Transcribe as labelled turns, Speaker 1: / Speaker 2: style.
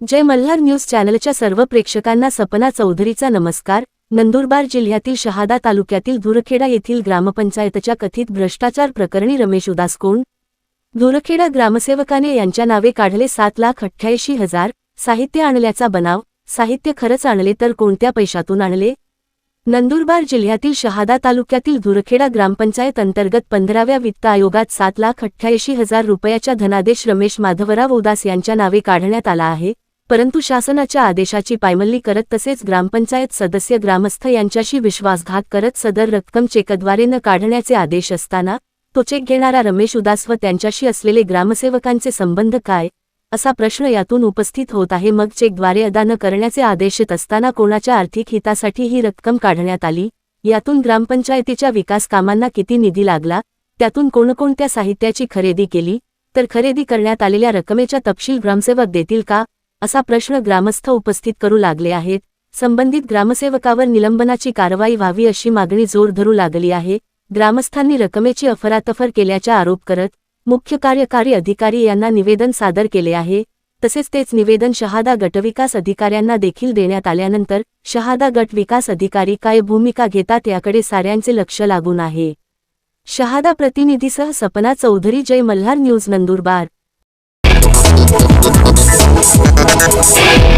Speaker 1: जय Malhar news चॅनलच्या सर्व प्रेक्षकांना सपना चौधरीचा नमस्कार. नंदुरबार जिल्ह्यातील शहादा तालुक्यातील धुरखेडा येथील ग्रामपंचायतच्या कथित भ्रष्टाचार प्रकरणी रमेश उदासकोण धुरखेडा ग्रामसेवकाने यांच्या नावे काढले सात लाख अठ्ठ्याऐंशी हजार. साहित्य आणल्याचा बनाव. साहित्य खरंच आणले तर कोणत्या पैशातून आणले? नंदुरबार जिल्ह्यातील शहादा तालुक्यातील धुरखेडा ग्रामपंचायत अंतर्गत पंधराव्या वित्त आयोगात सात लाख अठ्ठ्याऐंशी हजार रुपयाच्या धनादेश रमेश माधवराव उदास यांच्या नावे काढण्यात आला आहे. परंतु शासनाच्या आदेशाची पायमल्ली करत तसेच ग्रामपंचायत सदस्य ग्रामस्थ यांच्याशी विश्वासघात करत सदर रक्कम चेकद्वारे न काढण्याचे आदेश असताना तो चेक घेणारा रमेश उदास व त्यांच्याशी असलेले ग्रामसेवकांचे संबंध काय असा प्रश्न यातून उपस्थित होत आहे. मग चेकद्वारे अदा न करण्याचे आदेश येत असताना कोणाच्या आर्थिक हितासाठी ही रक्कम काढण्यात आली? यातून ग्रामपंचायतीच्या विकास कामांना किती निधी लागला? त्यातून कोणकोणत्या साहित्याची खरेदी केली? तर खरेदी करण्यात आलेल्या रकमेचा तपशील ग्रामसेवक देतील का? असा प्रश्न ग्रामस्थ उपस्थित करू लागले आहेत. संबंधित ग्रामसेवकावर निलंबनाची कारवाई व्हावी अशी मागणी जोर धरू लागली आहे. ग्रामस्थांनी रकमेची अफरातफर केल्याचा आरोप करत मुख्य कार्यकारी अधिकारी यांना निवेदन सादर केले आहे. तसेच तेच निवेदन शहादा गटविकास अधिकाऱ्यांना देखील देण्यात आल्यानंतर शहादा गट विकास अधिकारी काय भूमिका घेतात याकडे साऱ्यांचे लक्ष लागून आहे. Shahada प्रतिनिधीसह Sapna Chaudhari Jai Malhar news Nandurbar.
Speaker 2: Thank you.